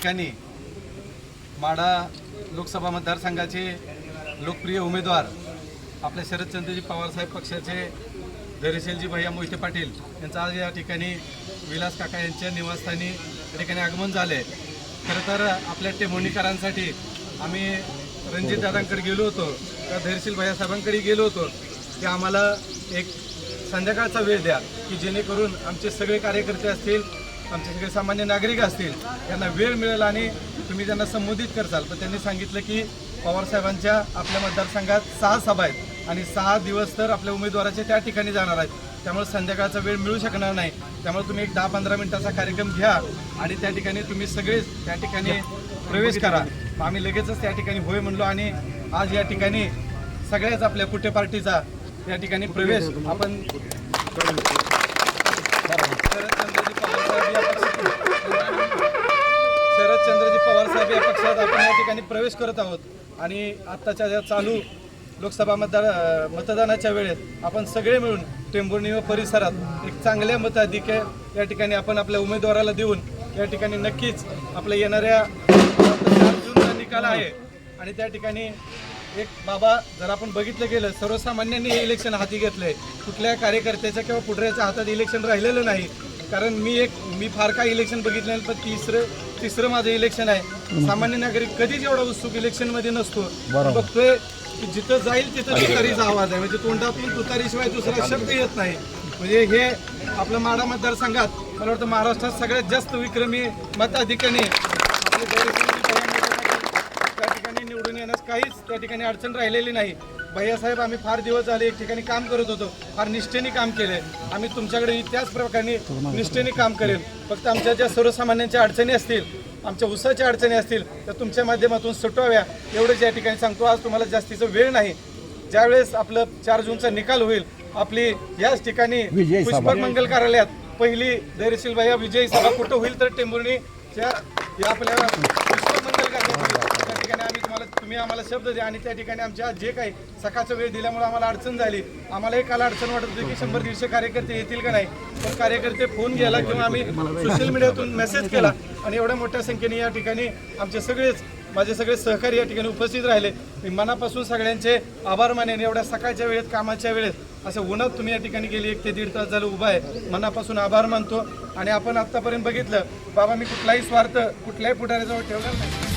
ठिकाणी माडा लोकसभा मतदारसंघाचे लोकप्रिय उमेदवार आपले शरदचंद्रजी पवारसाहेब पक्षाचे धैर्यशीलजी भैया मोहिते पाटील यांचं आज या ठिकाणी विलास काका यांच्या निवासस्थानी या ठिकाणी आगमन झालं आहे खरं तर आपल्या टेमोणीकरांसाठी आम्ही रणजित दादांकडे गेलो होतो त्या धैर्यशील भैया साहेबांकडे गेलो होतो. की आम्हाला एक संध्याकाळचा वेळ द्या की जेणेकरून आमचे सगळे कार्यकर्ते असतील आमचे सगळे सामान्य नागरिक असतील त्यांना वेळ मिळेल आणि तुम्ही त्यांना संबोधित करसाल. पण त्यांनी सांगितलं की पवारसाहेबांच्या आपल्या मतदारसंघात सहा सभा आहेत आणि सहा दिवस तर आपल्या उमेदवाराचे त्या ठिकाणी जाणार आहेत. त्यामुळे संध्याकाळचा वेळ मिळू शकणार नाही. त्यामुळे तुम्ही एक दहा पंधरा मिनिटाचा कार्यक्रम घ्या आणि त्या ठिकाणी तुम्ही सगळेच त्या ठिकाणी प्रवेश करा. आम्ही लगेचच त्या ठिकाणी होय म्हणलो आणि आज या ठिकाणी सगळ्याच आपल्या कुठे पार्टीचा या ठिकाणी प्रवेश आपण प्रवेश करत आहोत. आणि आत्ताच्या ज्या चालू लोकसभा मतदार मतदानाच्या वेळेत आपण सगळे मिळून टेंभुर्णी व परिसरात एक चांगल्या मताधिक्य या ठिकाणी आपण आपल्या उमेदवाराला देऊन या ठिकाणी नक्कीच आपल्या येणाऱ्या चार जूनचा निकाल आहे. आणि त्या ठिकाणी एक बाबा जर आपण बघितलं गेलं सर्वसामान्यांनी हे इलेक्शन हाती घेतलंय. कुठल्या कार्यकर्त्याच्या किंवा पुढऱ्याच्या हातात इलेक्शन राहिलेलं नाही. कारण मी एक मी फार काय इलेक्शन बघितलं पण तिसरं तिसरं माझं इलेक्शन आहे. सामान्य नागरिक कधीच एवढा उत्सुक इलेक्शनमध्ये नसतो. बघतोय की जिथं जाईल तिथं तुतारीचा आवाज आहे. म्हणजे तोंडातून तुतारीशिवाय दुसरा शब्द येत नाही. म्हणजे हे आपलं माडा मतदारसंघात मला वाटतं महाराष्ट्रात सगळ्यात जास्त विक्रमी मताधिकाने त्या ठिकाणी निवडून येण्यास काहीच त्या ठिकाणी अडचण राहिलेली नाही. भैयासाहेब आम्ही फार दिवस झाले एक ठिकाणी काम करत होतो. फार निष्ठेने काम केले. आम्ही तुमच्याकडे त्याच प्रकारे निष्ठेने काम करेल. फक्त आमच्या ज्या सर्वसामान्यांच्या अडचणी असतील आमच्या उसाच्या अडचणी असतील त्या तुमच्या माध्यमातून सुटवाव्या. एवढंच या ठिकाणी सांगतो. आज तुम्हाला जास्तीचा वेळ नाही. ज्यावेळेस आपलं चार जूनचा निकाल होईल आपली याच ठिकाणी पुष्पक मंगल कार्यालयात पहिली धैर्यशील भैया विजयी सभा कुठं होईल तर टेंभुर्णीच्या या आपल्या पुष्पक मंगल कार्यालयात. त्या ठिकाणी आम्ही तुम्हाला तुम्ही आम्हाला शब्द द्या आणि त्या ठिकाणी आमच्या जे काही सकाळचा वेळ दिल्यामुळे आम्हाला अडचण झाली. आम्हाला काल अडचण वाटत होती की शंभर दीडशे कार्यकर्ते येतील का नाही. पण कार्यकर्ते फोन घ्यायला किंवा आम्ही सोशल मीडियातून मेसेज केला. आणि एवढ्या मोठ्या संख्येने या ठिकाणी आमचे सगळेच माझे सगळे सहकारी या ठिकाणी उपस्थित राहिले. मी मनापासून सगळ्यांचे आभार मानेन. एवढ्या सकाळच्या वेळेत कामाच्या वेळेत असं उन्हात तुम्ही या ठिकाणी गेली. एक ते दीड तास झालं उभा आहे. मनापासून आभार मानतो. आणि आपण आत्तापर्यंत बघितलं बाबा मी कुठलाही स्वार्थ कुठल्याही पुढाऱ्याजवळ ठेवणार नाही.